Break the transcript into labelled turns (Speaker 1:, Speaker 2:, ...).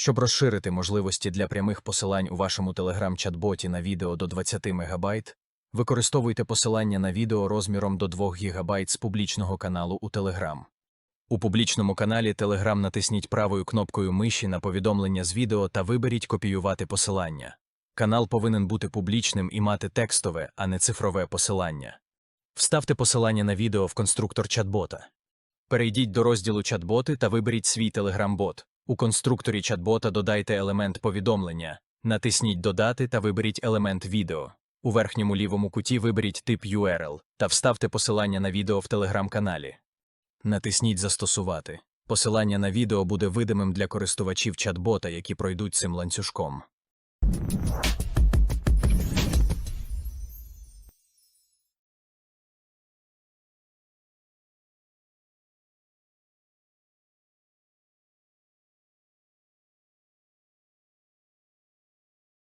Speaker 1: Щоб розширити можливості для прямих посилань у вашому Telegram-чат-боті на відео до 20 МБ, використовуйте посилання на відео розміром до 2 ГБ з публічного каналу у Telegram. У публічному каналі Telegram натисніть правою кнопкою миші на повідомлення з відео та виберіть Копіювати посилання. Канал повинен бути публічним і мати текстове, а не цифрове посилання. Вставте посилання на відео в конструктор чат-бота. Перейдіть до розділу чат-боти та виберіть свій Telegram-бот. У конструкторі чат-бота додайте елемент повідомлення, натисніть Додати та виберіть елемент відео. У верхньому лівому куті виберіть тип URL та вставте посилання на відео в телеграм-каналі. Натисніть Застосувати. Посилання на відео буде видимим для користувачів чат-бота, які пройдуть цим ланцюжком.